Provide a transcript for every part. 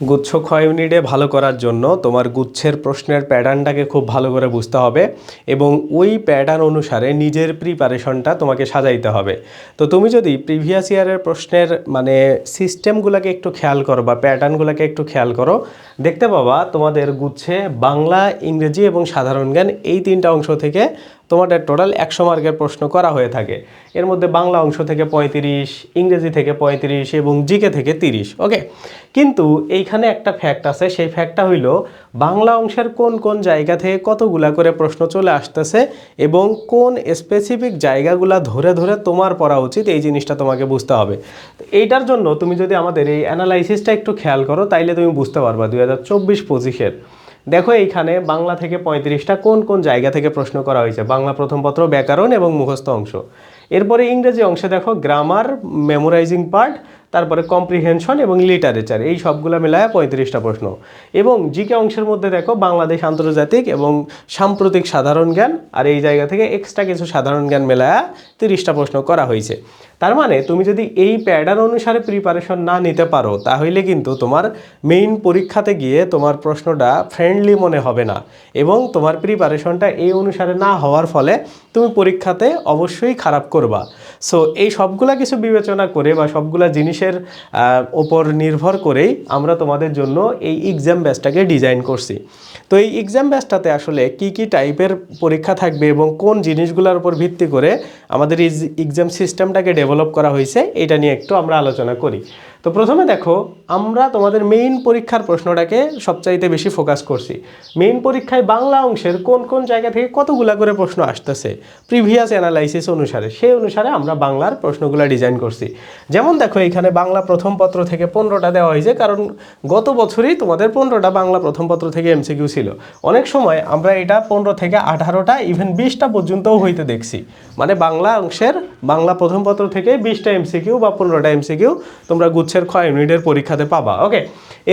গুচ্ছ ক্ষয় ইউনিটে ভালো করার জন্য তোমার গুচ্ছের প্রশ্নের প্যাটার্নটাকে খুব ভালো করে বুঝতে হবে এবং ওই প্যাটার্ন অনুসারে নিজের প্রিপারেশনটা তোমাকে সাজাইতে হবে। তো তুমি যদি প্রিভিয়াস ইয়ারের প্রশ্নের মানে সিস্টেমগুলোকে একটু খেয়াল করো বা প্যাটার্নগুলোকে একটু খেয়াল করো, দেখতে পাবা তোমাদের গুচ্ছে বাংলা, ইংরেজি এবং সাধারণ জ্ঞান এই তিনটা অংশ থেকে তোমাদের টোটাল একশো মার্কের প্রশ্ন করা হয়ে থাকে। এর মধ্যে বাংলা অংশ থেকে পঁয়ত্রিশ, ইংরেজি থেকে পঁয়ত্রিশ এবং জিকে থেকে তিরিশ ওকে কিন্তু এইখানে একটা ফ্যাক্ট আছে, সেই ফ্যাক্টটা হইল, বাংলা অংশের কোন কোন জায়গা থেকে কতগুলা করে প্রশ্ন চলে আসতেছে এবং কোন স্পেসিফিক জায়গাগুলা ধরে ধরে তোমার পড়া উচিত, এই জিনিসটা তোমাকে বুঝতে হবে। এইটার জন্য তুমি যদি আমাদের এই অ্যানালাইসিসটা একটু খেয়াল করো, তাইলে তুমি বুঝতে পারবা দুই হাজার চব্বিশ পঁচিশের। দেখো এইখানে বাংলা থেকে পঁয়ত্রিশটা কোন কোন জায়গা থেকে প্রশ্ন করা হয়েছে? বাংলা প্রথম পত্র, ব্যাকরণ এবং মুখস্থ অংশ। এরপরে ইংরেজি অংশে দেখো গ্রামার মেমোরাইজিং পার্ট তারপরে কম্প্রিহেনশন এবং লিটারেচার এই সবগুলো মেলায় পঁয়ত্রিশটা প্রশ্ন। এবং জিকে অংশের মধ্যে দেখো বাংলাদেশ আন্তর্জাতিক এবং সাম্প্রতিক সাধারণ জ্ঞান, আর এই জায়গা থেকে এক্সট্রা কিছু সাধারণ জ্ঞান মেলায় তিরিশটা প্রশ্ন করা হয়েছে। তার মানে তুমি যদি এই প্যাটার্ন অনুসারে প্রিপারেশন না নিতে পারো, তাহলে কিন্তু তোমার মেইন পরীক্ষাতে গিয়ে তোমার প্রশ্নটা ফ্রেন্ডলি মনে হবে না। এবং তোমার প্রিপারেশনটা এই অনুসারে না হওয়ার ফলে তুমি পরীক্ষাতে অবশ্যই খারাপ করবা। সো এই সবগুলা কিছু বিবেচনা করে বা সবগুলা জিনিসের ওপর নির্ভর করেই আমরা তোমাদের জন্য এই এক্সাম ব্যাচটাকে ডিজাইন করছি। তো এই এক্সাম ব্যাচটাতে আসলে কি কি টাইপের পরীক্ষা থাকবে এবং কোন জিনিসগুলোর উপর ভিত্তি করে আমাদের এই এক্সাম সিস্টেমটাকে ডেভেলপ করা হয়েছে, এটা নিয়ে একটু আমরা আলোচনা করি। তো প্রথমে দেখো, আমরা তোমাদের মেইন পরীক্ষার প্রশ্নটাকে সবচাইতে বেশি ফোকাস করছি। মেইন পরীক্ষায় বাংলা অংশের কোন কোন জায়গা থেকে কতগুলা করে প্রশ্ন আসতেছে প্রিভিয়াস অ্যানালাইসিস অনুসারে, সেই অনুসারে আমরা বাংলার প্রশ্নগুলো ডিজাইন করছি। যেমন দেখো, এখানে বাংলা প্রথম পত্র থেকে পনেরোটা দেওয়া হয়েছে, কারণ গত বছরই তোমাদের পনেরোটা বাংলা প্রথম পত্র থেকে এমসিকিউ ছিল। অনেক সময় আমরা এটা পনেরো থেকে আঠারোটা ইভেন বিশটা পর্যন্তও হইতে দেখছি। মানে বাংলা অংশের বাংলা প্রথম পত্র থেকে বিশটা এমসিকিউ বা পনেরোটা এমসিকিউ তোমরা গুচ্ছের ক্ষয় ইউনিটের পরীক্ষাতে পাবা। ওকে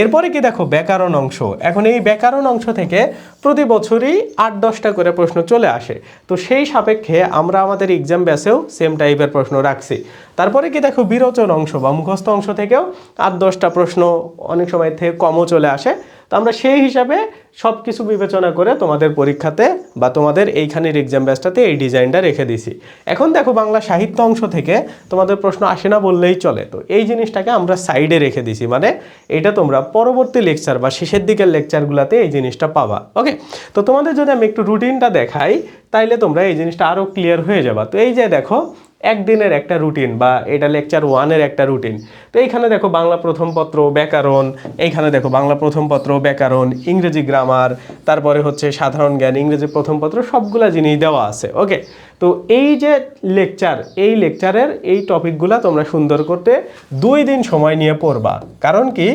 এরপরে কি দেখো, ব্যাকরণ অংশ। এখন এই ব্যাকরণ অংশ থেকে প্রতি বছরই আট দশটা করে প্রশ্ন চলে আসে। তো সেই সাপেক্ষে আমরা আমাদের এক্সাম ব্যাসেও সেম টাইপের প্রশ্ন রাখছি। তারপরে কি দেখো, বিরোচন অংশ বা মুখস্থ অংশ থেকেও আট দশটা প্রশ্ন অনেক সময় থেকে কমও চলে আসে। তো আমরা সেই হিসাবে সব কিছু বিবেচনা করে তোমাদের পরীক্ষাতে বা তোমাদের এইখানের এক্সাম ব্যাচটাতে এই ডিজাইনটা রেখে দিছি এখন দেখো বাংলা সাহিত্য অংশ থেকে তোমাদের প্রশ্ন আসে না বললেই চলে। তো এই জিনিসটাকে আমরা সাইডে রেখে দিছি মানে এটা তোমরা পরবর্তী লেকচার বা শেষের দিকের লেকচারগুলোতে এই জিনিসটা পাবা। ওকে তো তোমাদের যদি আমি একটু রুটিনটা দেখাই, তাইলে তোমরা এই জিনিসটা আরও ক্লিয়ার হয়ে যাবা। তো এই যে দেখো একদিনের একটা রুটিন বা এটা লেকচার ওয়ানের একটা রুটিন তো এইখানে দেখো বাংলা প্রথম পত্র, ব্যাকরণ, এইখানে দেখো বাংলা প্রথম পত্র, ব্যাকরণ, ইংরেজি গ্রামার তারপরে হচ্ছে সাধারণ জ্ঞান, ইংরেজি প্রথম পত্র, সবগুলা জিনিস দেওয়া আছে ওকে তো এই যে লেকচার এই লেকচারের এই টপিকগুলা তোমরা সুন্দর করতে দুই দিন সময় নিয়ে পড়বা। কারণ কি?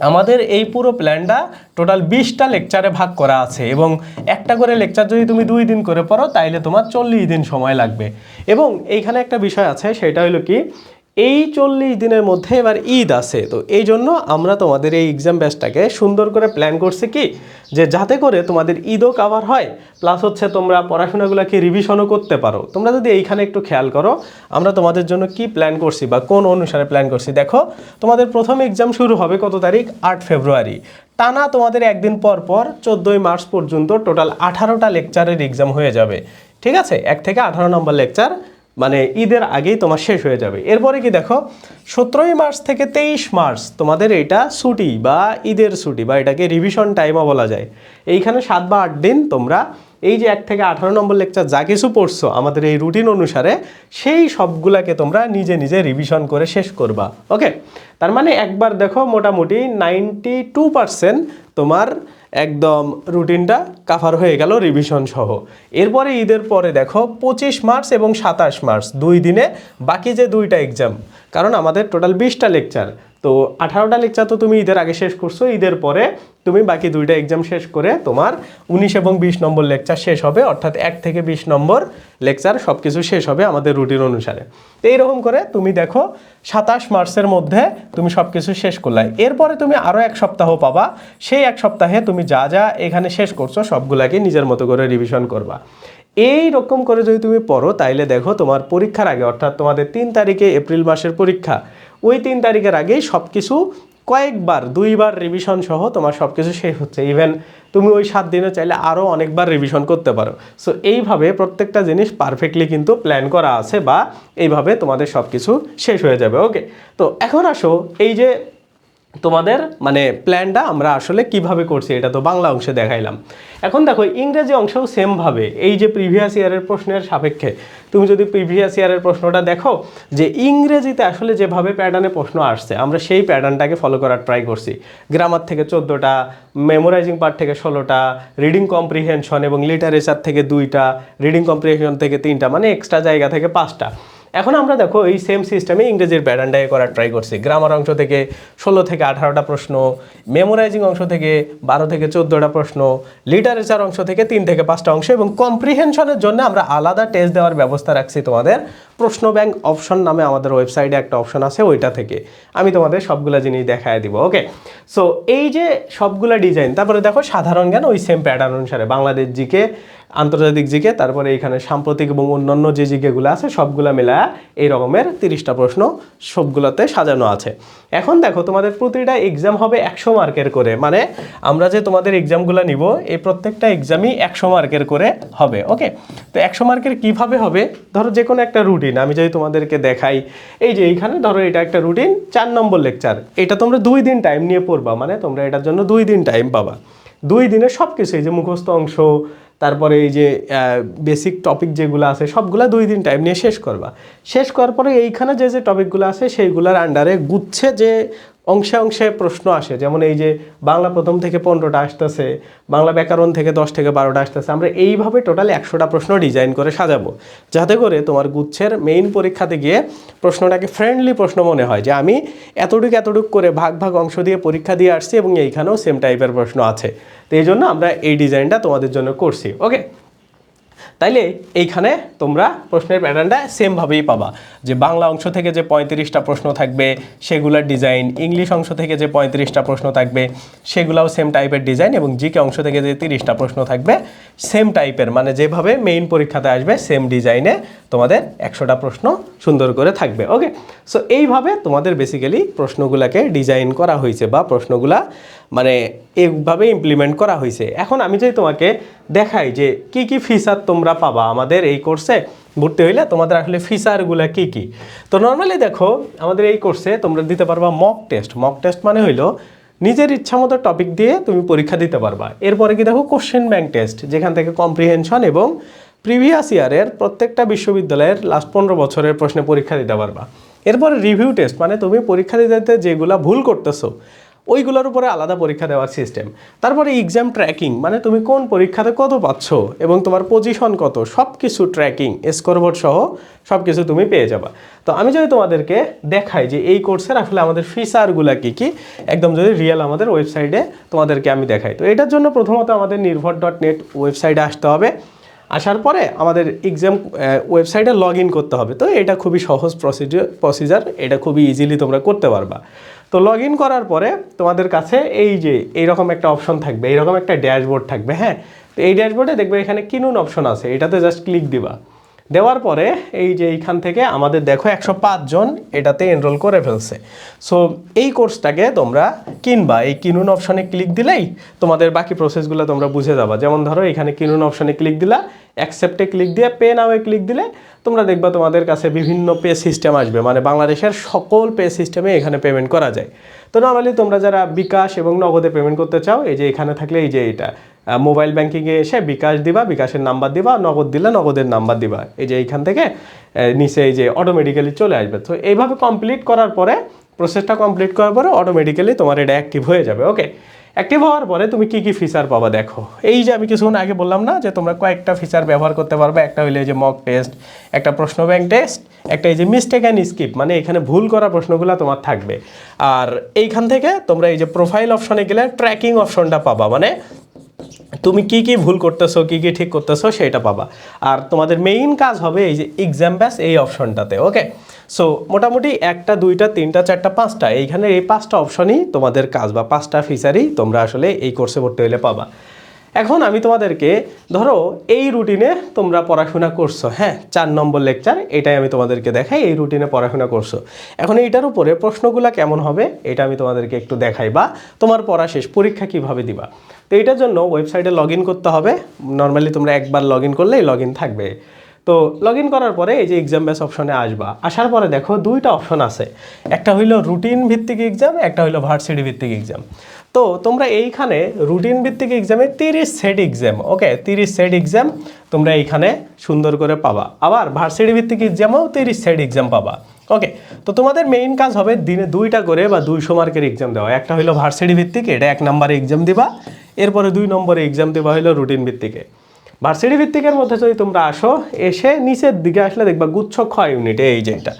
আমাদের এই পুরো প্ল্যানটা টোটাল বিশটা লেকচারে ভাগ করা আছে এবং একটা করে লেকচার যদি তুমি দুই দিন করে পড়ো, তাইলে তোমার চল্লিশ দিন সময় লাগবে। এবং এইখানে একটা বিষয় আছে, সেটা হলো কি এই চল্লিশ দিনের মধ্যে এবার ঈদ আছে। তো এই জন্য আমরা তোমাদের এই এক্সাম ব্যাচটাকে সুন্দর করে প্ল্যান করছি কি? যে যাতে করে তোমাদের ঈদও কাভার হয় প্লাস হচ্ছে তোমরা পড়াশোনাগুলোকে রিভিশনও করতে পারো। তোমরা যদি এইখানে একটু খেয়াল করো, আমরা তোমাদের জন্য কি প্ল্যান করছি বা কোন অনুসারে প্ল্যান করছি? দেখো, তোমাদের প্রথম এক্সাম শুরু হবে কত তারিখ? আট ফেব্রুয়ারি। টানা তোমাদের একদিন পর পর চোদ্দোই মার্চ পর্যন্ত টোটাল আঠারোটা লেকচারের এক্সাম হয়ে যাবে। ঠিক আছে? এক থেকে আঠারো নম্বর লেকচার মানে ঈদের আগেই তোমার শেষ হয়ে যাবে। এরপরে কি দেখো, সতেরোই মার্চ থেকে তেইশ মার্চ তোমাদের এটা ছুটি বা ঈদের ছুটি বা এটাকে রিভিশন টাইমও বলা যায়। এইখানে সাত বা আট দিন তোমরা এই যে এক থেকে আঠারো নম্বর লেকচার যা কিছু পড়ছো আমাদের এই রুটিন অনুসারে সেই সবগুলাকে তোমরা নিজে নিজে রিভিশন করে শেষ করবা। ওকে তার মানে একবার দেখো মোটামুটি নাইনটি টু পারসেন্ট তোমার একদম রুটিনটা কাভার হয়ে গেল রিভিশন সহ। এরপরে ঈদের পরে দেখো পঁচিশ মার্চ এবং সাতাশ মার্চ, দুই দিনে বাকি যে দুইটা এক্সাম কারণ আমাদের টোটাল বিশটা লেকচার তো আঠারোটা লেকচার তো তুমি ঈদের আগে শেষ করছ, ঈদের পরে তুমি বাকি দুইটা এক্সাম শেষ করে তোমার উনিশ এবং বিশ নম্বর লেকচার শেষ হবে, অর্থাৎ এক থেকে বিশ নম্বর লেকচার সব কিছু শেষ হবে আমাদের রুটিন অনুসারে। তো এইরকম করে তুমি দেখো সাতাশ মার্চের মধ্যে তুমি সব কিছু শেষ করলে। এরপরে তুমি আরও এক সপ্তাহ পাবা, সেই এক সপ্তাহে তুমি যা যা এখানে শেষ করছ সবগুলাকে নিজের মতো করে রিভিশন করবা। এই রকম করে যদি তুমি পড়ো, তাইলে দেখো তোমার পরীক্ষার আগে, অর্থাৎ তোমাদের তিন তারিখে এপ্রিল মাসের পরীক্ষা ওই তিন তারিখের আগেই সব কিছু কয়েকবার, দুইবার রিভিশন সহ তোমার সব কিছু শেষ হচ্ছে। ইভেন তুমি ওই সাত দিনে চাইলে আরও অনেকবার রিভিশন করতে পারো। সো এইভাবে প্রত্যেকটা জিনিস পারফেক্টলি কিন্তু প্ল্যান করা আছে বা এইভাবে তোমাদের সব কিছু শেষ হয়ে যাবে ওকে তো এখন আসো, এই যে তোমাদের মানে প্ল্যানটা আমরা আসলে কীভাবে করছি এটা তো বাংলা অংশে দেখাইলাম। এখন দেখো, ইংরেজি অংশেও সেমভাবে এই যে প্রিভিয়াস ইয়ারের প্রশ্নের সাপেক্ষে, তুমি যদি প্রিভিয়াস ইয়ারের প্রশ্নটা দেখো যে ইংরেজিতে আসলে যেভাবে প্যাটার্নে প্রশ্ন আসছে, আমরা সেই প্যাটার্নটাকে ফলো করার ট্রাই করছি। গ্রামার থেকে চোদ্দোটা মেমোরাইজিং পার্ট থেকে ষোলোটা রিডিং কম্প্রিহেনশন এবং লিটারেচার থেকে দুইটা রিডিং কম্প্রিহেনশন থেকে তিনটা মানে এক্সট্রা জায়গা থেকে পাঁচটা। এখন আমরা দেখো এই সেম সিস্টেমে ইংরেজির ব্যারান্ডায় করার ট্রাই করছি। গ্রামার অংশ থেকে ষোলো থেকে আঠারোটা প্রশ্ন মেমোরাইজিং অংশ থেকে বারো থেকে চোদ্দোটা প্রশ্ন লিটারেচার অংশ থেকে তিন থেকে পাঁচটা অংশ এবং কম্প্রিহেনশনের জন্য আমরা আলাদা টেস্ট দেওয়ার ব্যবস্থা রাখছি তোমাদের। প্রশ্ন ব্যাংক অপশন নামে আমাদের ওয়েবসাইটে একটা অপশন আছে, ওইটা থেকে আমি তোমাদের সবগুলো জিনিস দেখায় দিব ওকে সো এই যে সবগুলো ডিজাইন তারপরে দেখো সাধারণ জ্ঞান ওই সেম প্যাটার্ন অনুসারে, বাংলাদেশ জিকে, আন্তর্জাতিক জিকে, তারপরে এখানে সাম্প্রতিক এবং অন্যান্য যে জিকেগুলো আছে, সবগুলো মেলা এই রকমের তিরিশটা প্রশ্ন সবগুলোতে সাজানো আছে। এখন দেখো তোমাদের প্রতিটা এক্সাম হবে একশো মার্কের করে মানে আমরা যে তোমাদের এক্সামগুলো নিব, এই প্রত্যেকটা এক্সামই একশো মার্কের করে হবে ওকে তো একশো মার্কের কীভাবে হবে? ধরো যে কোনো একটা রুটিন আমি যদি তোমাদেরকে দেখাই, এই যে এইখানে ধরো এটা একটা রুটিন চার নম্বর লেকচার এটা তোমরা দুই দিন টাইম নিয়ে পড়বা মানে তোমরা এটার জন্য দুই দিন টাইম পাবা। দুই দিনে সব কিছু এই যে মুখস্থ অংশ, তারপরে এই যে বেসিক টপিক যেগুলো আছে, সবগুলো দুই দিন টাইম নিয়ে শেষ করবা। শেষ করার পরে এইখানে যে যে টপিকগুলো আছে, সেইগুলোর আন্ডারে গুচ্ছে যে অংশে অংশে প্রশ্ন আসে, যেমন এই যে বাংলা প্রথম থেকে পনেরোটা আসতেছে, বাংলা ব্যাকরণ থেকে দশ থেকে বারোটা আসতেছে, আমরা এইভাবে টোটাল একশোটা প্রশ্ন ডিজাইন করে সাজাবো। যাতে করে তোমার গুচ্ছের মেইন পরীক্ষাতে গিয়ে প্রশ্নটাকে ফ্রেন্ডলি প্রশ্ন মনে হয়, যে আমি এতটুকু এতটুকু করে ভাগ ভাগ অংশ দিয়ে পরীক্ষা দিয়ে আসছি এবং এইখানেও সেম টাইপের প্রশ্ন আছে। তো এই জন্য আমরা এই ডিজাইনটা তোমাদের জন্য করছি ওকে তাইলে এইখানে তোমরা প্রশ্নের প্যাটার্নটা সেমভাবেই পাবা। যে বাংলা অংশ থেকে যে পঁয়ত্রিশটা প্রশ্ন থাকবে, সেগুলোর ডিজাইন ইংলিশ অংশ থেকে যে পঁয়ত্রিশটা প্রশ্ন থাকবে, সেগুলোও সেম টাইপের ডিজাইন এবং জিকে অংশ থেকে যে তিরিশটা প্রশ্ন থাকবে সেম টাইপের মানে যেভাবে মেইন পরীক্ষাতে আসবে সেম ডিজাইনে তোমাদের একশোটা প্রশ্ন সুন্দর করে থাকবে ওকে সো এইভাবে তোমাদের বেসিক্যালি প্রশ্নগুলোকে ডিজাইন করা হয়েছে বা প্রশ্নগুলা মানে এইভাবে ইমপ্লিমেন্ট করা হয়েছে এখন আমি যদি তোমাকে দেখাই যে কি কি ফিচার তোমরা পাবা আমাদের এই কোর্সে ভর্তি হইলে তোমাদের আসলে ফিচারগুলো কি কি? তো নর্মালি দেখো, আমাদের এই কোর্সে তোমরা দিতে পারবা মক টেস্ট মক টেস্ট মানে হইল নিজের ইচ্ছা মতো টপিক দিয়ে তুমি পরীক্ষা দিতে পারবা। এরপরে কি দেখো কোশ্চেন ব্যাংক টেস্ট যেখান থেকে কম্প্রিহেনশন এবং প্রিভিয়াস ইয়ারের প্রত্যেকটা বিশ্ববিদ্যালয়ের লাস্ট পনেরো বছরের প্রশ্নে পরীক্ষা দিতে পারবা। এরপরে রিভিউ টেস্ট মানে তুমি পরীক্ষা দিতে যেগুলা ভুল করতেছো ওইগুলোর উপরে আলাদা পরীক্ষা দেওয়ার সিস্টেম তারপরে এক্সাম ট্র্যাকিং মানে তুমি কোন পরীক্ষাতে কত পাচ্ছ এবং তোমার পজিশন কত সব কিছু ট্র্যাকিং স্কোরবোর্ড সহ সব কিছু তুমি পেয়ে যাবা। তো আমি যদি তোমাদেরকে দেখাই যে এই কোর্সের আসলে আমাদের ফিচারগুলো কী কী, একদম যদি রিয়েল আমাদের ওয়েবসাইটে তোমাদেরকে আমি দেখাই। তো এটার জন্য প্রথমত আমাদের নির্ভর ডট নেট ওয়েবসাইটে আসতে হবে। আসার পরে আমাদের এক্সাম ওয়েবসাইটে লগ করতে হবে। তো এটা খুবই সহজ প্রসিডিওর প্রসিজার এটা খুবই ইজিলি তোমরা করতে পারবা। তো লগ ইন করার পরে তোমাদের কাছে এই যে এইরকম একটা অপশন থাকবে, এইরকম একটা ড্যাশবোর্ড থাকবে হ্যাঁ? তো এই ড্যাশবোর্ডে দেখবে এখানে কিনুন অপশন আছে, এটাতে জাস্ট ক্লিক দিবা। দেওয়ার পরে এই যে এইখান থেকে আমাদের দেখো একশো জন এটাতে এনরোল করে ফেলছে। সো এই কোর্সটাকে তোমরা কিনবা। এই কিনুন অপশনে ক্লিক দিলেই তোমাদের বাকি প্রসেসগুলো তোমরা বুঝে যাবা। যেমন ধরো, এখানে কিনুন অপশনে ক্লিক দিলা অ্যাকসেপ্টে ক্লিক দিয়ে পে নামে ক্লিক দিলে তোমরা দেখবা তোমাদের কাছে বিভিন্ন পে সিস্টেম আসবে। মানে বাংলাদেশের সকল পে সিস্টেমে এখানে পেমেন্ট করা যায়। তো নর্মালি তোমরা যারা বিকাশ এবং নগদে পেমেন্ট করতে চাও, এই যে এখানে থাকলে এই যে এটা। মোবাইল ব্যাঙ্কিংয়ে এসে বিকাশ দিবা, বিকাশের নাম্বার দিবা, নগদ দিলে নগদের নাম্বার দিবা। এই যে এইখান থেকে নিচে এই যে অটোমেটিক্যালি চলে আসবে। তো এইভাবে কমপ্লিট করার পরে প্রসেসটা কমপ্লিট করার পরে অটোমেটিক্যালি তোমার এটা অ্যাক্টিভ হয়ে যাবে ওকে অ্যাক্টিভ হওয়ার পরে তুমি কি কি ফিচার পাবা দেখো। এই যে আমি কিছুক্ষণ আগে বললাম না যে তোমরা কয়েকটা ফিচার ব্যবহার করতে পারবে। একটা হইলে যে মক টেস্ট একটা প্রশ্ন ব্যাংক টেস্ট একটা এই যে মিস্টেক অ্যান্ড স্কিপ মানে এখানে ভুল করা প্রশ্নগুলো তোমার থাকবে। আর এইখান থেকে তোমরা এই যে প্রোফাইল অপশনে গেলে ট্র্যাকিং অপশনটা পাবা মানে তুমি কি কি ভুল করতেছো, কি কি ঠিক করতেছো সেটা পাবা। আর তোমাদের মেইন কাজ হবে এই যে এক্সাম ব্যাস এই অপশনটাতে ওকে সো মোটামুটি একটা, দুইটা, তিনটা, চারটা, পাঁচটা এইখানে এই পাঁচটা অপশনই তোমাদের কাজ বা পাঁচটা ফিচারই তোমরা আসলে এই কোর্সে ভর্তি হলে পাবা। এখন আমি তোমাদেরকে, ধরো এই রুটিনে তোমরা পড়াশোনা করছ হ্যাঁ? চার নম্বর লেকচার এটাই আমি তোমাদেরকে দেখাই, এই রুটিনে পড়াশোনা করছ। এখন এইটার উপরে প্রশ্নগুলো কেমন হবে, এটা আমি তোমাদেরকে একটু দেখাই বা তোমার পড়া শেষ, পরীক্ষা কীভাবে দিবা? তো এইটার জন্য ওয়েবসাইটে লগ করতে হবে। নর্মালি তোমরা একবার লগ ইন করলেই লগ থাকবে। তো লগ করার পরে এই যে এক্সাম বেস অপশনে আসবা। আসার পরে দেখো দুইটা অপশন আছে। একটা হইল রুটিন ভিত্তিক এক্সাম একটা হইল ভার্সিটি ভিত্তিক এক্সাম তো তোমরা এইখানে রুটিন ভিত্তিক এক্সামে তিরিশ সেট এক্সাম ওকে তিরিশ সেট এক্সাম তোমরা এইখানে সুন্দর করে পাবা। আবার ভার্সিটি ভিত্তিক এক্সামেও তিরিশ সেট এক্সাম পাবা। ওকে তো তোমাদের মেইন কাজ হবে দিনে দুইটা করে বা দুইশো মার্কের এক্সাম দেওয়া। একটা হইল ভার্সিটি ভিত্তিক, এটা এক নম্বরে এক্সাম দিবা, এরপরে দুই নম্বরে এক্সাম দেওয়া হলো রুটিন ভিত্তিকে। ভার্সিটি ভিত্তিকের মধ্যে যদি তোমরা আসো, এসে নিচের দিকে আসলে দেখবা গুচ্ছ ক্ষয় ইউনিট এই যে এটা।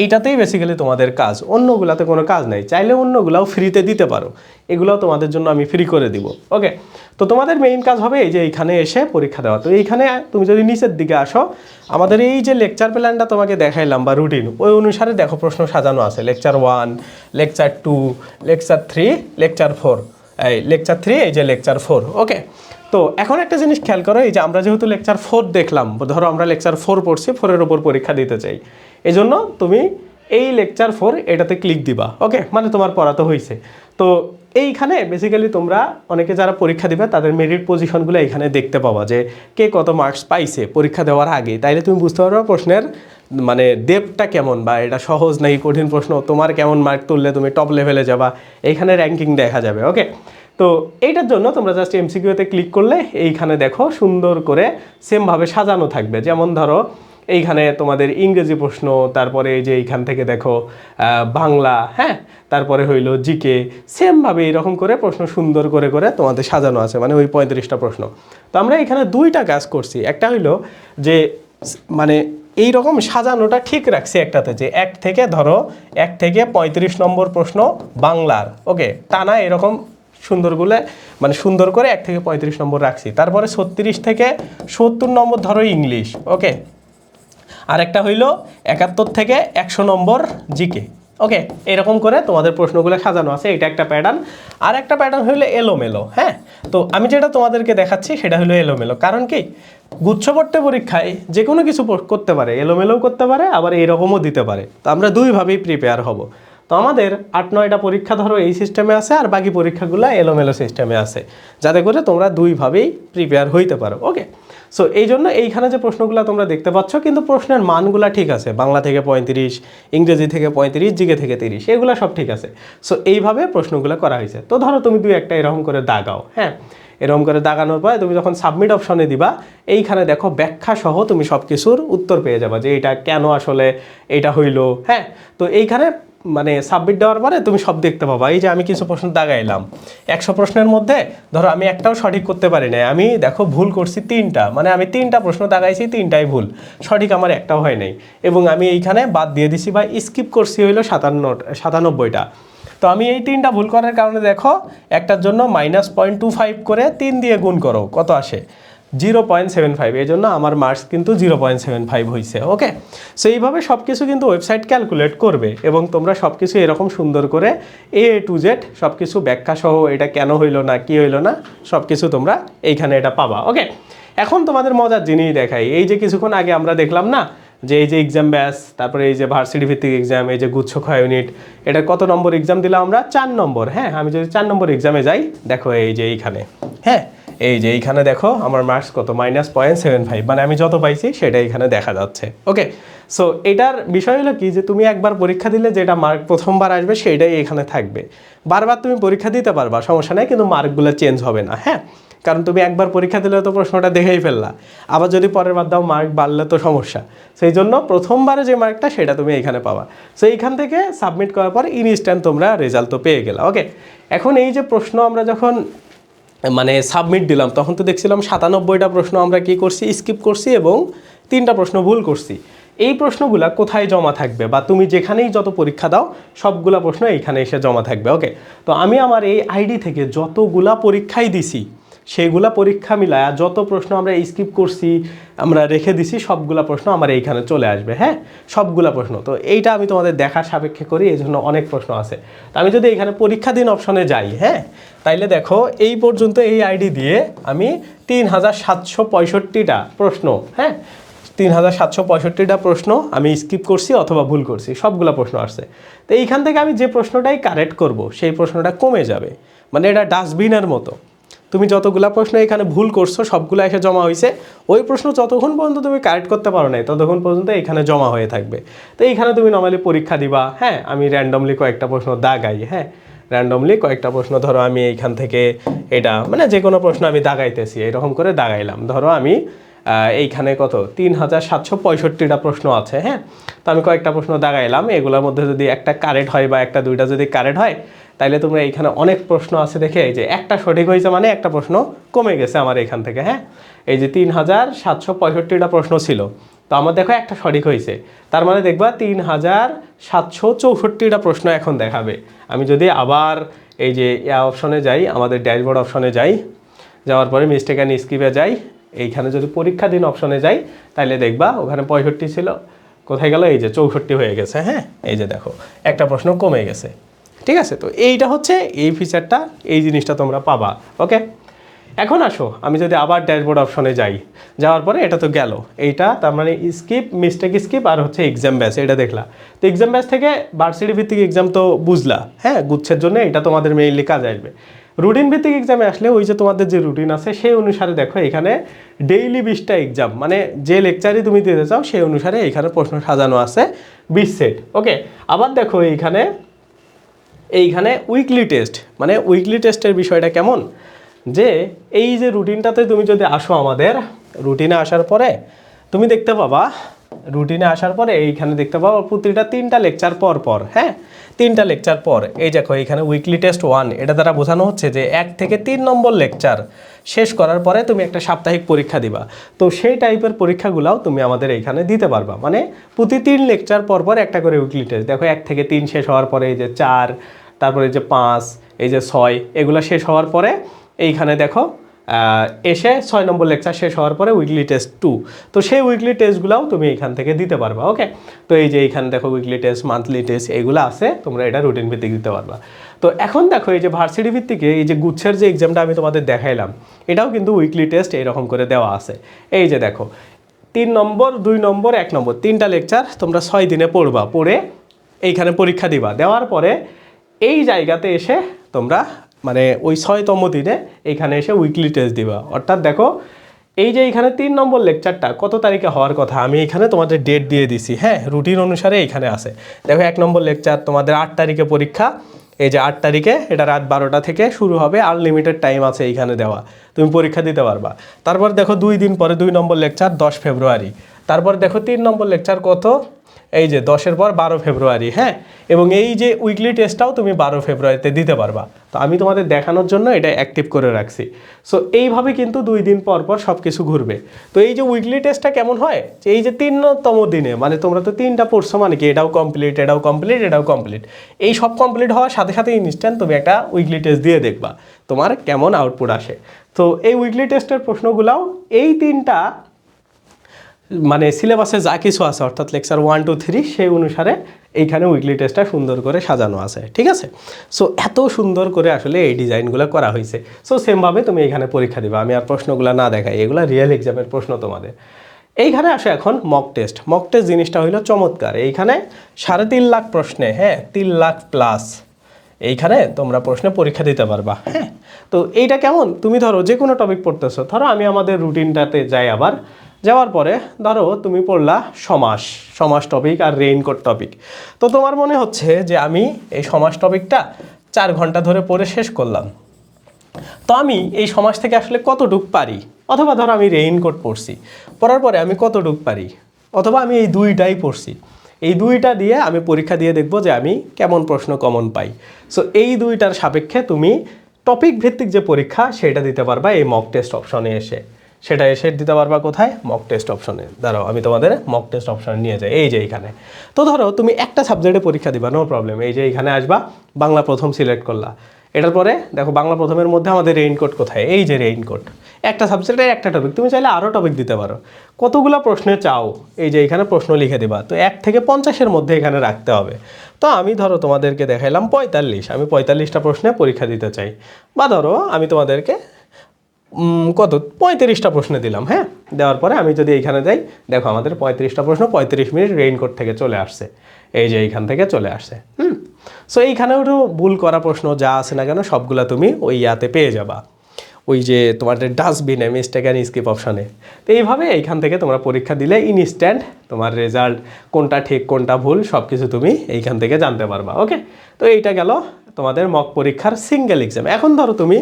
এইটাতেই বেসিক্যালি তোমাদের কাজ। অন্যগুলাতে কোনো কাজ নেই। চাইলে অন্যগুলাও ফ্রিতে দিতে পারো। এগুলাও তোমাদের জন্য আমি ফ্রি করে দিব। ওকে তো তোমাদের মেইন কাজ হবে এই যে এইখানে এসে পরীক্ষা দেওয়া। তো এইখানে তুমি যদি নিচের দিকে আসো, আমাদের এই যে লেকচার প্ল্যানটা তোমাকে দেখাইলাম বা রুটিন ওই অনুসারে দেখো প্রশ্ন সাজানো আছে। Lecture one lecture two lecture three lecture four এই লেকচার থ্রি এই যে লেকচার ফোর ওকে তো এখন একটা জিনিস খেয়াল করো, এই যে আমরা যেহেতু লেকচার ফোর দেখলাম, ধরো আমরা লেকচার ফোর পড়ছি ফোরের ওপর পরীক্ষা দিতে চাই। এই জন্য তুমি এই লেকচার ফোর এটাতে ক্লিক দিবা ওকে মানে তোমার পড়া তো হয়েছে তো এইখানে বেসিক্যালি তোমরা অনেকে যারা পরীক্ষা দিবে, তাদের মেরিট পজিশনগুলো এইখানে দেখতে পাবা যে কে কত মার্কস পাইছে পরীক্ষা দেওয়ার আগে। তাইলে তুমি বুঝতে পারবে প্রশ্নের মানে ডেপটা কেমন বা এটা সহজ নাকি কঠিন প্রশ্ন, তোমার কেমন মার্ক তুললে তুমি টপ লেভেলে যাবা, এইখানে র্যাঙ্কিং দেখা যাবে ওকে তো এইটার জন্য তোমরা জাস্ট এমসিকিউতে ক্লিক করলে এইখানে দেখো সুন্দর করে সেমভাবে সাজানো থাকবে। যেমন ধরো এইখানে তোমাদের ইংরেজি প্রশ্ন, তারপরে এই যে এইখান থেকে দেখো বাংলা হ্যাঁ? তারপরে হইল জিকে সেমভাবে এইরকম করে প্রশ্ন সুন্দর করে করে তোমাদের সাজানো আছে মানে ওই পঁয়ত্রিশটা প্রশ্ন। তো আমরা এখানে দুইটা কাজ করছি। একটা হইল যে মানে এই রকম সাজানোটা ঠিক রাখছি একটাতে যে এক থেকে ধরো এক থেকে পঁয়ত্রিশ নম্বর প্রশ্ন বাংলার, ওকে? টানা এরকম সুন্দরগুলো মানে সুন্দর করে এক থেকে পঁয়ত্রিশ নম্বর রাখছি। তারপরে ছত্রিশ থেকে সত্তর নম্বর ধরো ইংলিশ, ওকে? আর একটা হইল একাত্তর থেকে একশো নম্বর জিকে ওকে? এরকম করে তোমাদের প্রশ্নগুলো সাজানো আছে, এটা একটা প্যাটার্ন আর একটা প্যাটার্ন হইল এলোমেলো হ্যাঁ? তো আমি যেটা তোমাদেরকে দেখাচ্ছি সেটা হলো এলোমেলো। কারণ কি? গুচ্ছবর্তী পরীক্ষায় যে কোনো কিছু করতে পারে, এলোমেলোও করতে পারে, আবার এরকমও দিতে পারে। তো আমরা দুইভাবেই প্রিপেয়ার হব। তো আমাদের আট, নয়টা পরীক্ষা ধরো এই সিস্টেমে আছে আর বাকি পরীক্ষাগুলো এলোমেলো সিস্টেমে আছে। যাতে করে তোমরা দুইভাবেই প্রিপেয়ার হইতে পারো ওকে সো এই জন্য এইখানে যে প্রশ্নগুলো তোমরা দেখতে পাচ্ছ, কিন্তু প্রশ্নের মানগুলা ঠিক আছে। বাংলা থেকে পঁয়ত্রিশ, ইংরেজি থেকে পঁয়ত্রিশ, জিকে থেকে তিরিশ, এগুলো সব ঠিক আছে। সো এইভাবে প্রশ্নগুলো করা হয়েছে। তো ধরো তুমি দুই একটা এরকম করে দাগাও হ্যাঁ? এরকম করে দাগানোর পরে তুমি যখন সাবমিট অপশনে দিবা, এইখানে দেখো ব্যাখ্যা সহ তুমি সব কিছুর উত্তর পেয়ে যাবা যে এটা কেন আসলে, এটা হইল হ্যাঁ? তো এইখানে মানে সাবমিট দেওয়ার পরে তুমি সব দেখতে পাবা। এই যে আমি কিছু প্রশ্ন দাগাইলাম। একশো প্রশ্নের মধ্যে ধরো আমি একটাও সঠিক করতে পারি নাই। আমি দেখো ভুল করছি তিনটা। মানে আমি তিনটা প্রশ্ন দাগাইছি, তিনটাই ভুল। সঠিক আমার একটাও হয় নাই। এবং আমি এইখানে বাদ দিয়ে দিছি বা স্কিপ করছি হইল সাতান্ন সাতানব্বইটা। তো আমি এই তিনটা ভুল করার কারণে দেখো, একটার জন্য মাইনাস পয়েন্ট টু ফাইভ করে তিন দিয়ে গুণ করো। কত আসে? জিরো পয়েন্ট সেভেন ফাইভ এই জন্য আমার মার্কস কিন্তু জিরো পয়েন্ট সেভেন ফাইভ হয়েছে ওকে সো এইভাবে সব কিছু কিন্তু ওয়েবসাইট ক্যালকুলেট করবে এবং তোমরা সব কিছু এরকম সুন্দর করে এ টু জেড সব কিছু ব্যাখ্যা সহ এটা কেন হইল না, কি হইল না সব কিছু তোমরা এইখানে এটা পাবা ওকে এখন তোমাদের মজার জিনিস দেখাই, এই যে কিছুক্ষণ আগে আমরা দেখলাম না যে এই যে এক্সাম ব্যাস তারপরে এই যে ভার্সিটি ভিত্তিক এক্সাম এই যে গুচ্ছ ক্ষয় ইউনিট এটা কত নম্বর এক্সাম দিলাম আমরা? চার নম্বর হ্যাঁ আমি যদি চার নম্বর এক্সামে যাই, দেখো এই যে এইখানে হ্যাঁ? এই যে এইখানে দেখো আমার মার্কস কত? মাইনাস পয়েন্ট সেভেন ফাইভ মানে আমি যত পাইছি সেটা এখানে দেখা যাচ্ছে। ওকে সো এটার বিষয় হলো কি যে তুমি একবার পরীক্ষা দিলে যেটা মার্ক প্রথমবার আসবে সেটাই এখানে থাকবে। বারবার তুমি পরীক্ষা দিতে পারবা, সমস্যা নেই, কিন্তু মার্কগুলো চেঞ্জ হবে না হ্যাঁ? কারণ তুমি একবার পরীক্ষা দিলে তো প্রশ্নটা দেখেই ফেললা। আবার যদি পরের বার দাও মার্ক বাড়লে তো সমস্যা। সেই জন্য প্রথমবারে যে মার্কটা সেটা তুমি এখানে পাবা। সো এইখান থেকে সাবমিট করার পর ইনস্ট্যান্ট তোমরা রেজাল্ট তো পেয়ে গেলা ওকে এখন এই যে প্রশ্ন আমরা যখন মানে সাবমিট দিলাম, তখন তো দেখছিলাম সাতানব্বইটা প্রশ্ন আমরা কি করছি স্কিপ করছি এবং তিনটা প্রশ্ন ভুল করছি। এই প্রশ্নগুলা কোথায় জমা থাকবে বা তুমি যেখানেই যত পরীক্ষা দাও, সবগুলা প্রশ্ন এইখানে এসে জমা থাকবে ওকে তো আমি আমার এই আইডি থেকে যতগুলা পরীক্ষাই দিছি সেইগুলা পরীক্ষা মিলায় যত প্রশ্ন আমরা স্কিপ করছি, আমরা রেখে দিছি, সবগুলা প্রশ্ন আমার এইখানে চলে আসবে হ্যাঁ? সবগুলা প্রশ্ন। তো এইটা আমি তোমাদের দেখার সাপেক্ষে করি এই জন্য অনেক প্রশ্ন আছে। তো আমি যদি এখানে পরীক্ষা দিন অপশনে যাই হ্যাঁ? তাইলে দেখো, এই পর্যন্ত এই আইডি দিয়ে আমি তিন হাজার সাতশো পঁয়ষট্টিটা প্রশ্ন হ্যাঁ? তিন হাজার সাতশো পঁয়ষট্টিটা প্রশ্ন আমি স্কিপ করছি অথবা ভুল করছি, সবগুলা প্রশ্ন আসছে। তো এইখান থেকে আমি যে প্রশ্নটাই কারেক্ট করব, সেই প্রশ্নটা কমে যাবে। মানে এটা ডাস্টবিনের মতো। তুমি যতগুলা প্রশ্ন এখানে ভুল করছ, সবগুলো এসে জমা হয়েছে ওই প্রশ্ন যতক্ষণ পর্যন্ত তুমি কারেক্ট করতে পারো নাই, ততক্ষণ পর্যন্ত এখানে জমা হয়ে থাকবে। তো এইখানে তুমি নর্মালি পরীক্ষা দিবা হ্যাঁ আমি র্যান্ডমলি কয়েকটা প্রশ্ন দাগাই হ্যাঁ র্যান্ডমলি কয়েকটা প্রশ্ন, ধরো আমি এইখান থেকে এটা মানে যে কোনো প্রশ্ন আমি দাগাইতেছি, এরকম করে দাগাইলাম। ধরো আমি এইখানে কত? তিন হাজার সাতশো পঁয়ষট্টিটা প্রশ্ন আছে হ্যাঁ? তো আমি কয়েকটা প্রশ্ন দাগাইলাম, এগুলোর মধ্যে যদি একটা কারেক্ট হয় বা একটা দুইটা যদি কারেক্ট হয় তাইলে তোমরা এইখানে অনেক প্রশ্ন আছে দেখে, এই যে একটা সঠিক হয়েছে মানে একটা প্রশ্ন কমে গেছে আমার এখান থেকে হ্যাঁ? এই যে তিন হাজার সাতশো পঁয়ষট্টিটা প্রশ্ন ছিল। তো আমার দেখো একটা সঠিক হয়েছে। তার মানে দেখবা তিন হাজার সাতশো চৌষট্টিটা প্রশ্ন এখন দেখাবে। আমি যদি আবার এই যে অপশনে যাই, আমাদের ড্যাশবোর্ড অপশনে যাই, যাওয়ার পরে মিস্টেক অ্যান্ড স্কিপে যাই, এইখানে যদি পরীক্ষা দিন অপশনে যাই তাহলে দেখবা ওখানে পঁয়ষট্টি ছিল, কোথায় গেল? এই যে চৌষট্টি হয়ে গেছে হ্যাঁ? এই যে দেখো, একটা প্রশ্ন কমে গেছে। ঠিক আছে? তো এইটা হচ্ছে এই ফিচারটা এই জিনিসটা তোমরা পাবা ওকে এখন আসো, আমি যদি আবার ড্যাশবোর্ড অপশনে যাই, যাওয়ার পরে এটা তো গেল। এইটা তার মানে স্কিপ মিস্টেক স্কিপ আর হচ্ছে এক্সাম ব্যাচ এটা দেখলা। তো এক্সাম ব্যাচ থেকে ভার্সিটি ভিত্তিক এক্সাম তো বুঝলা হ্যাঁ? গুচ্ছের জন্য এটা তোমাদের মেইনলি কাজ আসবে। রুটিন ভিত্তিক এক্সামে আসলে ওই যে তোমাদের যে রুটিন আছে, সেই অনুসারে দেখো, এখানে ডেইলি বিশটা এক্সাম মানে যে লেকচারই তুমি দিতে চাও, সেই অনুসারে এখানে প্রশ্ন সাজানো আছে, বিশ সেট ওকে আবার দেখো এইখানে এইখানে উইকলি টেস্ট মানে উইকলি টেস্টের বিষয়টা কেমন? যে এই যে রুটিনটাতে তুমি যদি আসো আমাদের রুটিনে আসার পরে তুমি দেখতে পাবা রুটিনে আসার পরে এইখানে দেখতে পাবা প্রতিটা তিনটা লেকচার পর পর হ্যাঁ? তিনটা লেকচার পর, এই দেখো এইখানে উইকলি টেস্ট ওয়ান এটা দ্বারা বোঝানো হচ্ছে যে এক থেকে তিন নম্বর লেকচার শেষ করার পরে তুমি একটা সাপ্তাহিক পরীক্ষা দিবা। তো সেই টাইপের পরীক্ষাগুলোও তুমি আমাদের এইখানে দিতে পারবা। মানে প্রতি তিন লেকচার পর পর একটা করে উইকলি টেস্ট দেখো এক থেকে তিন শেষ হওয়ার পরে এই যে চার, তারপরে এই যে পাঁচ, এই যে ছয়, এগুলো শেষ হওয়ার পরে এইখানে দেখো এসে ছয় নম্বর লেকচার শেষ হওয়ার পরে উইকলি টেস্ট টু তো সেই উইকলি টেস্টগুলোও তুমি এখান থেকে দিতে পারবা ওকে তো এই যে এইখানে দেখো উইকলি টেস্ট মান্থলি টেস্ট এগুলো আছে, তোমরা এটা রুটিন ভিত্তিক দিতে পারবা। তো এখন দেখো এই যে ভার্সিটি ভিত্তিকে এই যে গুচ্ছের যে এক্সামটা আমি তোমাদের দেখাইলাম, এটাও কিন্তু উইকলি টেস্ট এরকম করে দেওয়া আছে। এই যে দেখো, তিন নম্বর, দুই নম্বর, এক নম্বর, তিনটা লেকচার তোমরা ছয় দিনে পড়বা, পড়ে এইখানে পরীক্ষা দিবা। দেওয়ার পরে এই জায়গাতে এসে তোমরা মানে ওই ছয়তম দিনে এখানে এসে উইকলি টেস্ট দিবা। অর্থাৎ দেখো, এই যে এখানে তিন নম্বর লেকচারটা কত তারিখে হওয়ার কথা, আমি এখানে তোমাদের ডেট দিয়ে দিছি হ্যাঁ? রুটিন অনুসারে এখানে আছে। দেখো, এক নম্বর লেকচার তোমাদের আট তারিখে পরীক্ষা। এই যে আট তারিখে, এটা রাত বারোটা থেকে শুরু হবে আনলিমিটেড টাইম আছে এইখানে দেওয়া। তুমি পরীক্ষা দিতে পারবা। তারপর দেখো, দুই দিন পরে দুই নম্বর লেকচার দশ ফেব্রুয়ারি। তারপর দেখো তিন নম্বর লেকচার কত? এই যে দশের পর বারো ফেব্রুয়ারি হ্যাঁ? এবং এই যে উইকলি টেস্টটাও তুমি বারো ফেব্রুয়ারিতে দিতে পারবা। তো আমি তোমাদের দেখানোর জন্য এটা অ্যাক্টিভ করে রাখছি। সো এইভাবে কিন্তু দুই দিন পর পর সব কিছু ঘুরবে। তো এই যে উইকলি টেস্টটা কেমন হয়? যে এই যে তিনতম দিনে মানে তোমরা তো তিনটা পড়ছো মানে কি এটাও কমপ্লিট এটাও কমপ্লিট এটাও কমপ্লিট এই সব কমপ্লিট হওয়ার সাথে সাথে ইনস্ট্যান্ট তুমি একটা উইকলি টেস্ট দিয়ে দেখবা। তোমার কেমন আউটপুট আসে। তো এই উইকলি টেস্টের প্রশ্নগুলাও এই তিনটা মানে সিলেবাসে যা কিছু আছে, অর্থাৎ লেকচার ওয়ান টু থ্রি সেই অনুসারে এইখানে উইকলি টেস্টটা সুন্দর করে সাজানো আছে, ঠিক আছে? সো এত সুন্দর করে আসলে এই ডিজাইনগুলো করা হয়েছে। সো সেমভাবে তুমি এখানে পরীক্ষা দিবা, আমি আর প্রশ্নগুলো না দেখাই, এগুলো রিয়েল এক্সামের প্রশ্ন তোমাদের। এইখানে আসে এখন মক টেস্ট মক টেস্ট জিনিসটা হইল চমৎকার। এইখানে সাড়ে তিন লাখ প্রশ্নে হ্যাঁ তিন লাখ প্লাস এইখানে তোমরা প্রশ্নে পরীক্ষা দিতে পারবা হ্যাঁ? তো এইটা কেমন? তুমি ধরো যে কোনো টপিক পড়তেছো, ধরো আমি আমাদের রুটিনটাতে যাই আবার যাওয়ার পরে, ধরো তুমি পড়লা সমাস সমাস টপিক আর রেইনকোট টপিক তো তোমার মনে হচ্ছে যে আমি এই সমাস টপিকটা চার ঘণ্টা ধরে পড়ে শেষ করলাম। তো আমি এই সমাজ থেকে আসলে কতটুক পারি? অথবা ধরো আমি রেইনকোট পড়ছি, পড়ার পরে আমি কতটুক পারি? অথবা আমি এই দুইটাই পড়ছি, এই দুইটা দিয়ে আমি পরীক্ষা দিয়ে দেখব যে আমি কেমন প্রশ্ন কমন পাই। সো এই দুইটার সাপেক্ষে তুমি টপিক ভিত্তিক যে পরীক্ষা, সেটা দিতে পারবা এই মক টেস্ট অপশনে এসে। সেটা এসে দিতে পারবা কোথায়? মক টেস্ট অপশনে দাঁড়াও, আমি তোমাদের মক টেস্ট অপশনে নিয়ে যাই। এই যে এইখানে। তো ধরো, তুমি একটা সাবজেক্টে পরীক্ষা দিবা নো প্রবলেম এই যে এইখানে আসবা, বাংলা প্রথম সিলেক্ট করলা। এটার পরে দেখো, বাংলা প্রথমের মধ্যে আমাদের রেইনকোট কোথায়? এই যে রেইনকোট একটা সাবজেক্টে একটা টপিক তুমি চাইলে আরও টপিক দিতে পারো। কতগুলো প্রশ্নে চাও? এই যে এখানে প্রশ্ন লিখে দিবা। তো এক থেকে পঞ্চাশের মধ্যে এখানে রাখতে হবে। তো আমি ধরো, তোমাদেরকে দেখাইলাম পঁয়তাল্লিশ। আমি পঁয়তাল্লিশটা প্রশ্নে পরীক্ষা দিতে চাই। বা ধরো, আমি তোমাদেরকে কত? পঁয়ত্রিশটা প্রশ্ন দিলাম হ্যাঁ? দেওয়ার পরে আমি যদি এইখানে যাই, দেখো আমাদের পঁয়ত্রিশটা প্রশ্ন পঁয়ত্রিশ মিনিট রেইনকোট থেকে চলে আসছে। এই যে এইখান থেকে চলে আসছে, হুম? সো এইখানেও ভুল করা প্রশ্ন, যা আছে না কেন, সবগুলা তুমি ওই ইয়াতে পেয়ে যাবা। ওই যে তোমাদের ডাস্টবিনে মিস্টেক অ্যান্ড স্কিপ অপশানে তো এইভাবে এইখান থেকে তোমরা পরীক্ষা দিলে ইনস্ট্যান্ট তোমার রেজাল্ট কোনটা ঠিক, কোনটা ভুল সব কিছু তুমি এইখান থেকে জানতে পারবা ওকে তো এইটা গেল তোমাদের মক পরীক্ষার সিঙ্গেল এক্সাম এখন ধরো তুমি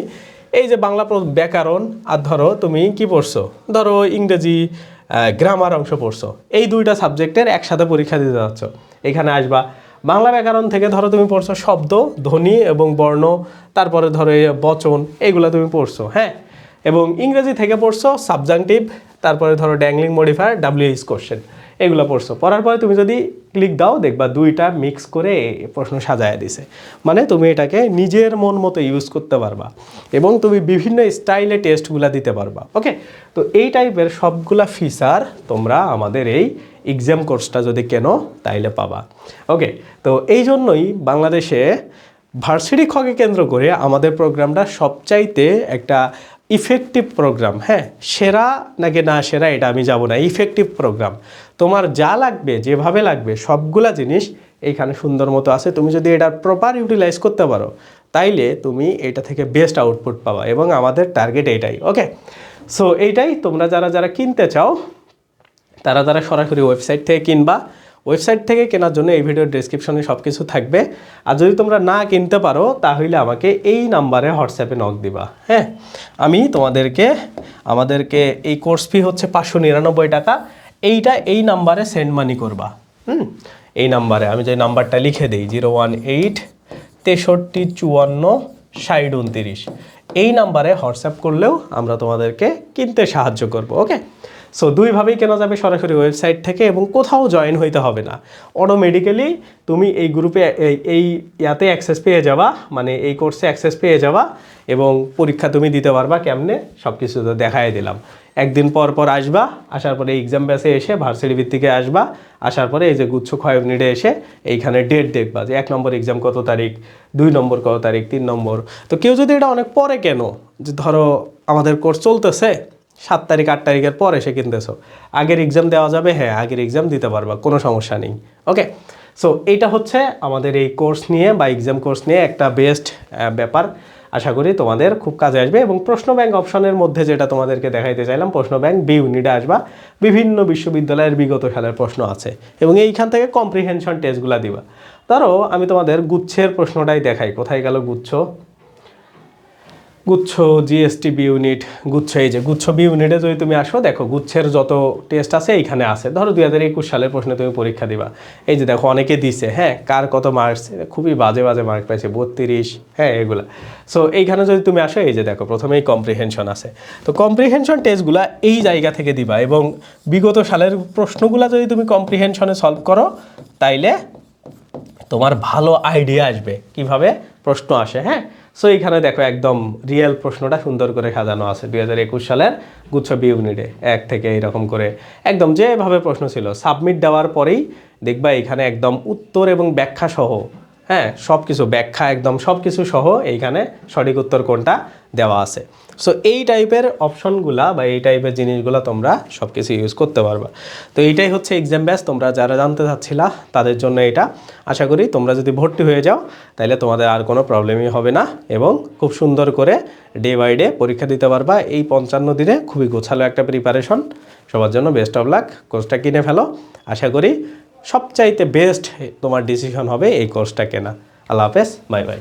এই যে বাংলা ব্যাকরণ, আর ধরো তুমি কি পড়ছো? ধরো ইংরেজি গ্রামার অংশ পড়ছো। এই দুইটা সাবজেক্টের একসাথে পরীক্ষা দিতে যাচ্ছ। এখানে আসবা। বাংলা ব্যাকরণ থেকে ধরো তুমি পড়ছো শব্দ, ধ্বনি এবং বর্ণ, তারপরে ধরো বচন এইগুলো তুমি পড়ছো হ্যাঁ? এবং ইংরেজি থেকে পড়ছো সাবজাংটিভ তারপরে ধরো ড্যাংলিং মডিফায়ার ডাব্লিউএইচ কোশ্চেন এগুলো পড়ছো। পড়ার পরে তুমি যদি ক্লিক দাও, দেখবা দুইটা মিক্স করে প্রশ্ন সাজায় দিছে। মানে তুমি এটাকে নিজের মন মতো ইউজ করতে পারবা এবং তুমি বিভিন্ন স্টাইলে টেস্টগুলো দিতে পারবা। ওকে তো এই টাইপের সবগুলা ফিচার তোমরা আমাদের এই এক্সাম কোর্সটা যদি কেনো, তাইলে পাবা। ওকে তো এই জন্যই বাংলাদেশে ভার্সিটি খকে কেন্দ্র করে আমাদের প্রোগ্রামটা সবচাইতে একটা ইফেক্টিভ প্রোগ্রাম হ্যাঁ সেরা নাকি না সেরা এটা আমি যাব না ইফেক্টিভ প্রোগ্রাম তোমার যা লাগবে, যেভাবে লাগবে, সবগুলা জিনিস এইখানে সুন্দর মতো আছে। তুমি যদি এটা প্রপার ইউটিলাইজ করতে পারো, তাইলে তুমি এটা থেকে বেস্ট আউটপুট পাবা এবং আমাদের টার্গেট এইটাই ওকে সো এইটাই তোমরা যারা যারা কিনতে চাও, তারা তারা সরাসরি ওয়েবসাইট থেকে কিনবা ওয়েবসাইট থেকে কেনার জন্য এই ভিডিওর ডেসক্রিপশনে সব কিছু থাকবে। আর যদি তোমরা না কিনতে পারো, তাহলে আমাকে এই নাম্বারে হোয়াটসঅ্যাপে নক দিবা হ্যাঁ? আমি তোমাদেরকে, আমাদেরকে এই কোর্স ফি হচ্ছে পাঁচশো নিরানব্বই টাকা। এইটা এই নাম্বারে সেন্ড মানি করবা, হুম? এই নাম্বারে, আমি যে নাম্বারটা লিখে দিই, জিরো ওয়ান এইট তেষট্টি চুয়ান্ন ষাট উনতিরিশ। এই নাম্বারে হোয়াটসঅ্যাপ করলেও আমরা তোমাদেরকে কিনতে সাহায্য করব, ওকে? সো দুইভাবেই কেনা যাবে সরাসরি ওয়েবসাইট থেকে এবং কোথাও জয়েন হইতে হবে না? অটোমেটিক্যালি তুমি এই গ্রুপে এই- ইয়াতে অ্যাক্সেস পেয়ে যাবা মানে এই কোর্সে অ্যাক্সেস পেয়ে যাবা এবং পরীক্ষা তুমি দিতে পারবা কেমনে? সব কিছু তো দেখাই দিলাম। একদিন পর পর আসবা, আসার পরে এক্সাম ব্যাসে এসে ভার্সিটি ভিত্তিকে আসবা, আসার পরে এই যে গুচ্ছ ক্ষয় ইউনিটে এসে এইখানে ডেট দেখবা যে এক নম্বর এক্সাম কত তারিখ, দুই নম্বর কত তারিখ, তিন নম্বর। তো কেউ যদি এটা অনেক পরে কেন, যে ধরো আমাদের কোর্স চলতেছে সাত তারিখ, আট তারিখের পর এসে কিনতেছো। আগের এক্সাম দেওয়া যাবে হ্যাঁ আগের এক্সাম দিতে পারবা, কোনো সমস্যা নেই। ওকে সো এইটা হচ্ছে আমাদের এই কোর্স নিয়ে বা এক্সাম কোর্স নিয়ে একটা বেস্ট ব্যাপার। আশা করি তোমাদের খুব কাজে আসবে এবং প্রশ্ন ব্যাংক অপশনের মধ্যে যেটা তোমাদেরকে দেখাইতে চাইলাম, প্রশ্ন ব্যাংক বি ইউনিটে আসবা। বিভিন্ন বিশ্ববিদ্যালয়ের বিগত সালের প্রশ্ন আছে এবং এইখান থেকে কম্প্রিহেনশন টেস্টগুলো দিবা। ধরো, আমি তোমাদের গুচ্ছের প্রশ্নটাই দেখাই। কোথায় গেল গুচ্ছ? গুচ্ছ জিএসটি বি ইউনিট গুচ্ছ, এই যে গুচ্ছ বি ইউনিটে যদি তুমি আসো, দেখো গুচ্ছের যত টেস্ট আছে এইখানে আছে। ধরো দুই হাজার একুশ সালের প্রশ্নে তুমি পরীক্ষা দিবা। এই যে দেখো অনেকে দিছে হ্যাঁ কার কত মার্কস খুবই বাজে বাজে মার্ক পাইছে, বত্রিশ হ্যাঁ এগুলা। সো এইখানে যদি তুমি আসো, এই যে দেখো প্রথমেই কম্প্রিহেনশন আছে। তো কম্প্রিহেনশন টেস্টগুলা এই জায়গা থেকে দিবা এবং বিগত সালের প্রশ্নগুলা যদি তুমি কম্প্রিহেনশনে সলভ করো, তাইলে তোমার ভালো আইডিয়া আসবে কীভাবে প্রশ্ন আসে হ্যাঁ? সো এইখানে দেখো একদম রিয়েল প্রশ্নটা সুন্দর করে সাজানো আছে দুই হাজার একুশ সালের গুচ্ছ বি ইউনিটে এক থেকে এরকম করে। একদম যেভাবে প্রশ্ন ছিল সাবমিট দেওয়ার পরেই দেখবা এখানে একদম উত্তর এবং ব্যাখ্যা সহ হ্যাঁ সব কিছু ব্যাখ্যা একদম সব কিছু সহ এইখানে সঠিক উত্তর কোনটা দেওয়া আছে। সো এই টাইপের অপশনগুলা বা এই টাইপের জিনিসগুলো তোমরা সব কিছু ইউজ করতে পারবা। তো এইটাই হচ্ছে এক্সাম ব্যাস তোমরা যারা জানতে চাচ্ছিলা তাদের জন্য এটা। আশা করি তোমরা যদি ভর্তি হয়ে যাও তাহলে তোমাদের আর কোনো প্রবলেমই হবে না এবং খুব সুন্দর করে ডে বাই ডে পরীক্ষা দিতে পারবা। এই পঞ্চান্ন দিনে খুবই গোছালো একটা প্রিপারেশন সবার জন্য বেস্ট অফ লাক কোর্সটা কিনে ফেলো। আশা করি সবচাইতে বেস্ট তোমার ডিসিশন হবে এই কোর্সটা কেনা। আল্লাহ হাফেজ বাই বাই